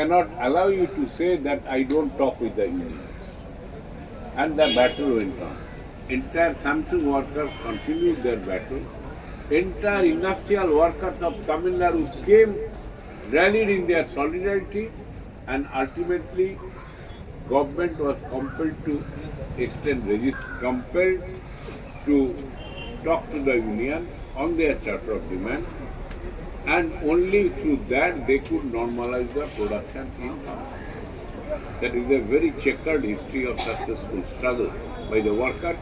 cannot allow you to say that I don't talk with the unions. And the battle went on. Entire Samsung workers continued their battle. Entire industrial workers of Tamil Nadu came, rallied in their solidarity, and ultimately government was compelled to extend compelled to talk to the union on their charter of demand, and only through that they could normalize the production in Tamil. That is a very checkered history of successful struggle by the workers,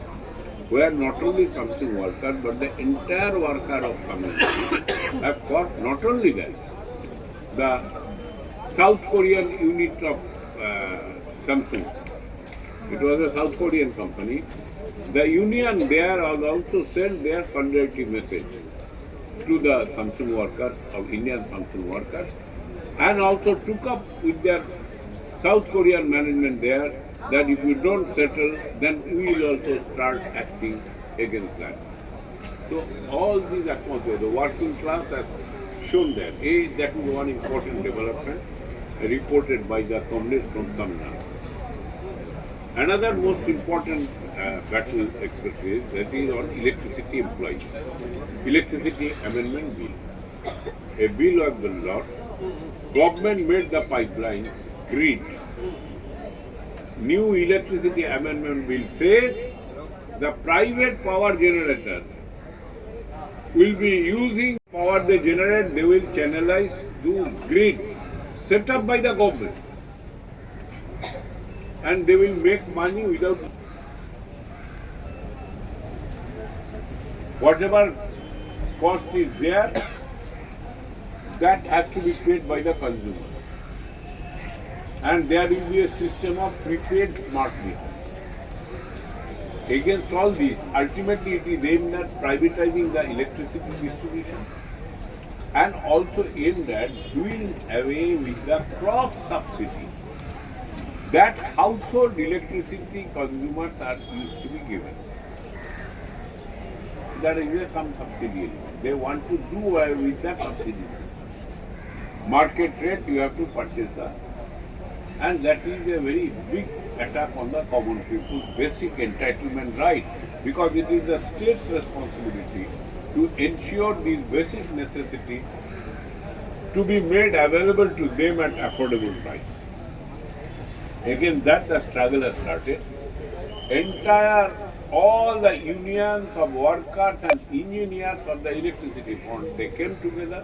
where not only Samsung workers but the entire worker of Nadu have fought not only that, the South Korean unit of uh, Samsung, it was a South Korean company, the union there also sent their solidarity message to the Samsung workers, of Indian Samsung workers, and also took up with their South Korean management there that if you don't settle, then we will also start acting against that. So all these atmosphere, the working class has shown that. A, that is one important development reported by the communists from Tamil Nadu. Another most important uh, battle expertise that is on electricity employees. Electricity Amendment Bill. A bill of the law. Government made the pipelines green. New electricity amendment bill says the private power generators will be using power they generate, they will channelize to grid set up by the government. And they will make money without whatever cost is there, that has to be paid by the consumer. And there will be a system of prepaid smart meter. Against all this, ultimately it is aimed at privatizing the electricity distribution and also aimed at doing away with the cross subsidy that household electricity consumers are used to be given. There is some subsidy. They want to do away with the subsidy. Market rate you have to purchase the and that is a very big attack on the common people's basic entitlement right because it is the state's responsibility to ensure these basic necessities to be made available to them at affordable price. Again, that the struggle has started. Entire all the unions of workers and engineers of the electricity fund, they came together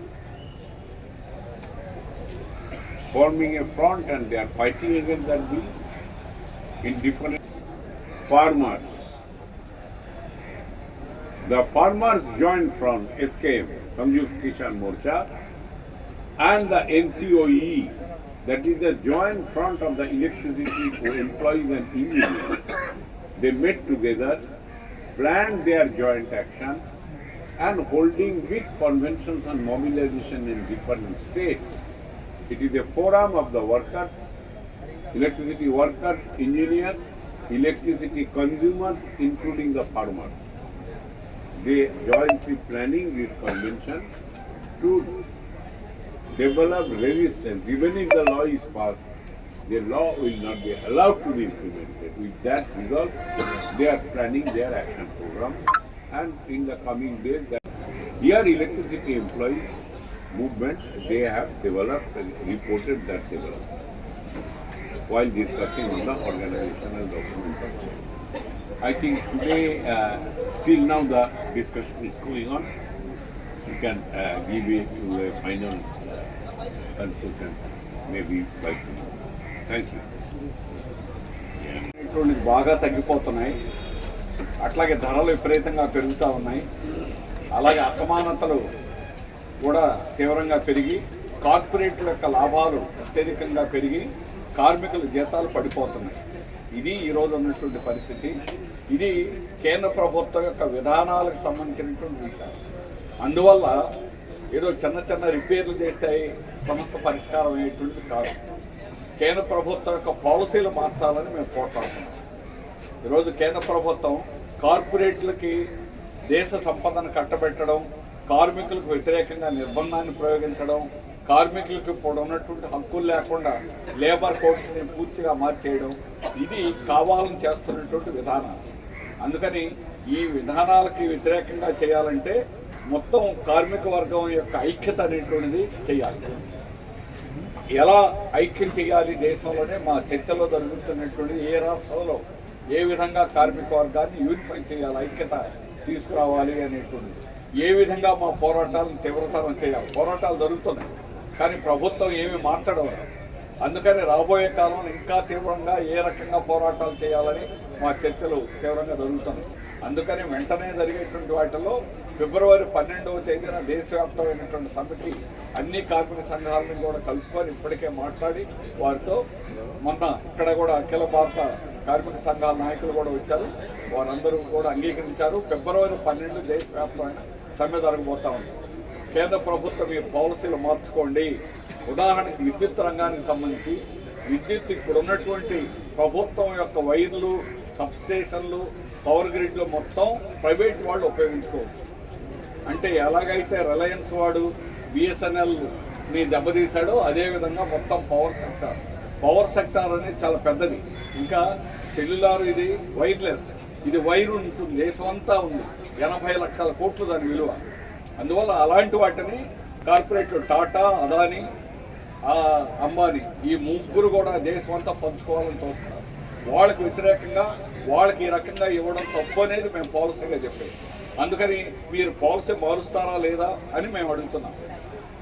forming a front and they are fighting against that bill in different farmers. The farmers joined from SKM, Samyukt Kishan Morcha, and the NCOE, that is the joint front of the electricity employees and engineers. They met together, planned their joint action, and holding big conventions on mobilization in different states. It is a forum of the workers, electricity workers, engineers, electricity consumers, including the farmers. They jointly planning this convention to develop resistance. Even if the law is passed, the law will not be allowed to be implemented. With that result, they are planning their action program and in the coming days, that here electricity employees movement, they have developed and reported that development while discussing on the organizational document. I think today, uh, till now the discussion is going on. You can uh, give it to a final uh, conclusion maybe by tomorrow. Thank you. బాగా తగ్గిపోతున్నాయి. అట్లాగే ధరలు విపరీతంగా పెరుగుతూ ఉన్నాయి. అలాగే అసమానతలు కూడా తీవ్రంగా పెరిగి కార్పొరేట్ల యొక్క లాభాలు అత్యధికంగా పెరిగి కార్మికుల జీతాలు పడిపోతున్నాయి. ఇది ఈరోజు ఉన్నటువంటి పరిస్థితి. ఇది కేంద్ర ప్రభుత్వం యొక్క విధానాలకు సంబంధించినటువంటి విషయం. అందువల్ల ఏదో చిన్న చిన్న రిపేర్లు చేస్తాయి సమస్య పరిష్కారం అయ్యేటువంటిది కాదు. కేంద్ర ప్రభుత్వం యొక్క పాలసీలు మార్చాలని మేము పోట్లాడుతున్నాం ఈరోజు కేంద్ర ప్రభుత్వం కార్పొరేట్లకి దేశ సంపదను కట్టబెట్టడం కార్మికులకు వ్యతిరేకంగా నిర్బంధాన్ని ప్రయోగించడం కార్మికులకు ఇప్పుడు ఉన్నటువంటి హక్కులు లేకుండా లేబర్ కోడ్స్ని పూర్తిగా మార్చేయడం ఇది కావాలని చేస్తున్నటువంటి విధానాలు. అందుకని ఈ విధానాలకి వ్యతిరేకంగా చేయాలంటే మొత్తం కార్మిక వర్గం యొక్క ఐక్యత అనేటువంటిది చేయాలి. ఎలా ఐక్యం చేయాలి దేశంలోనే మా చర్చలో జరుగుతున్నటువంటి ఏ రాష్ట్రంలో ఏ విధంగా కార్మిక వర్గాన్ని యూనిఫై చేయాలి ఐక్యత తీసుకురావాలి అనేటువంటిది. ఏ విధంగా మా పోరాటాలను తీవ్రతరం చేయాలి. పోరాటాలు జరుగుతున్నాయి కానీ ప్రభుత్వం ఏమీ మార్చడం అందుకని రాబోయే కాలంలో ఇంకా తీవ్రంగా ఏ రకంగా పోరాటాలు చేయాలని మా చర్చలు తీవ్రంగా జరుగుతున్నాయి. అందుకని వెంటనే జరిగేటువంటి వాటిలో ఫిబ్రవరి పన్నెండవ తేదీన దేశవ్యాప్తమైనటువంటి సమితి అన్ని కార్మిక సంఘాలను కూడా కలుపుకొని ఇప్పటికే మాట్లాడి వారితో మొన్న ఇక్కడ కూడా అఖిల భారత కార్మిక సంఘాల నాయకులు కూడా వచ్చారు. వారందరూ కూడా అంగీకరించారు. ఫిబ్రవరి పన్నెండు దేశవ్యాప్తమైన సమ్మె జరగబోతా ఉంది. కేంద్ర ప్రభుత్వం ఈ పాలసీలు మార్చుకోండి. ఉదాహరణకి విద్యుత్ రంగానికి సంబంధించి విద్యుత్ ఇప్పుడు ఉన్నటువంటి ప్రభుత్వం యొక్క వైర్లు సబ్స్టేషన్లు పవర్ గ్రిడ్లు మొత్తం ప్రైవేట్ వాళ్ళు ఉపయోగించుకోవచ్చు. అంటే ఎలాగైతే రిలయన్స్ వాడు బిఎస్ఎన్ఎల్ని దెబ్బతీశాడో అదేవిధంగా మొత్తం పవర్ సెక్టార్ పవర్ సెక్టార్ అనేది చాలా పెద్దది. ఇంకా సెల్యులార్ ఇది వైర్లెస్ ఇది వైర్ ఉంటుంది దేశం అంతా ఉంది. ఎనభై లక్షల కోట్లు దాని విలువ. అందువల్ల అలాంటి వాటిని కార్పొరేట్లు టాటా అదాని అంబానీ ఈ ముగ్గురు కూడా దేశం అంతా పంచుకోవాలని చూస్తున్నారు. వాళ్ళకి వ్యతిరేకంగా వాళ్ళకి ఈ రకంగా ఇవ్వడం తప్పు అనేది మేము పాలసీగా చెప్పేది. అందుకని మీరు పాలసీ మారుస్తారా లేదా అని మేము అడుగుతున్నాం.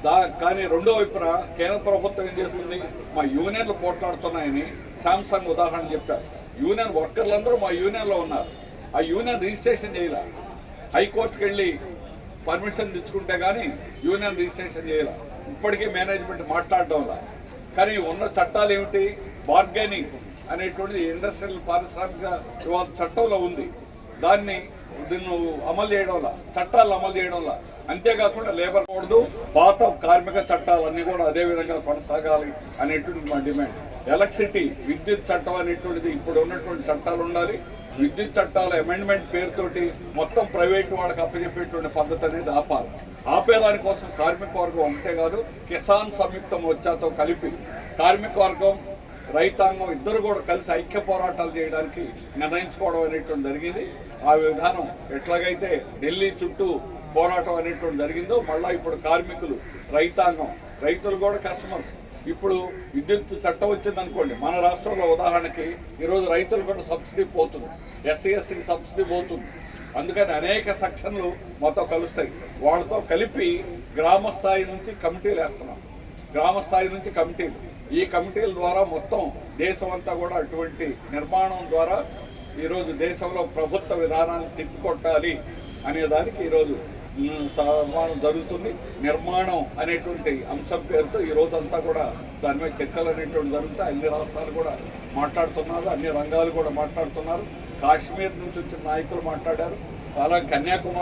దా కానీ రెండో వైపున కేంద్ర ప్రభుత్వం ఏం చేస్తుంది? మా యూనియన్లు పోట్లాడుతున్నాయని శాంసంగ్ ఉదాహరణ చెప్పారు. యూనియన్ వర్కర్లందరూ మా యూనియన్లో ఉన్నారు. ఆ యూనియన్ రిజిస్ట్రేషన్ చేయలే. హైకోర్టుకి వెళ్ళి పర్మిషన్ తెచ్చుకుంటే కానీ యూనియన్ రిజిస్ట్రేషన్ చేయలే. ఇప్పటికీ మేనేజ్మెంట్ మాట్లాడడంలా కానీ ఉన్న చట్టాలు ఏమిటి? బార్గెనింగ్ అనేటువంటిది ఇండస్ట్రియల్ పారిశ్రామిక చట్టంలో ఉంది. దాన్ని దీన్ని అమలు చేయడంలా చట్టాలు అమలు చేయడం వల్ల అంతేకాకుండా లేబర్ కూడదు పాత కార్మిక చట్టాలన్నీ కూడా అదే విధంగా కొనసాగాలి అనేటువంటి మా డిమాండ్. ఎలక్ట్రిసిటీ విద్యుత్ చట్టం అనేటువంటిది ఇప్పుడు ఉన్నటువంటి చట్టాలు ఉండాలి. విద్యుత్ చట్టాల అమెండ్మెంట్ పేరుతోటి మొత్తం ప్రైవేట్ వాళ్ళకి అప్పచెప్పేటువంటి పద్ధతి అనేది ఆపాలి. ఆపేదాని కోసం కార్మిక వర్గం ఒకటే కాదు కిసాన్ సంయుక్తం వచ్చాతో కలిపి కార్మిక వర్గం రైతాంగం ఇద్దరు కూడా కలిసి ఐక్య పోరాటాలు చేయడానికి నిర్ణయించుకోవడం అనేటువంటి జరిగింది. ఆ విధానం ఎట్లాగైతే ఢిల్లీ చుట్టూ పోరాటం అనేటువంటి జరిగిందో మళ్ళీ ఇప్పుడు కార్మికులు రైతాంగం రైతులు కూడా కస్టమర్స్ ఇప్పుడు విద్యుత్ చట్టం వచ్చింది అనుకోండి మన రాష్ట్రంలో ఉదాహరణకి ఈరోజు రైతులు కూడా సబ్సిడీ పోతుంది ఎస్సీ సబ్సిడీ పోతుంది. అందుకని అనేక సెక్షన్లు మొత్తం కలుస్తాయి. వాళ్ళతో కలిపి గ్రామ స్థాయి నుంచి కమిటీలు వేస్తున్నాం. గ్రామ స్థాయి నుంచి కమిటీలు. ఈ కమిటీల ద్వారా మొత్తం దేశం అంతా కూడా అటువంటి నిర్మాణం ద్వారా ఈరోజు దేశంలో ప్రభుత్వ విధానాన్ని తిప్పికొట్టాలి అనే దానికి ఈరోజు సమానం జరుగుతుంది. నిర్మాణం అనేటువంటి అంశం పేరుతో ఈ రోజంతా కూడా దాని మీద చర్చలు అనేటువంటి జరుగుతాయి. అన్ని రాష్ట్రాలు కూడా మాట్లాడుతున్నారు అన్ని రంగాలు కూడా మాట్లాడుతున్నారు. కాశ్మీర్ నుంచి వచ్చిన నాయకులు మాట్లాడారు. అలాగే కన్యాకుమారి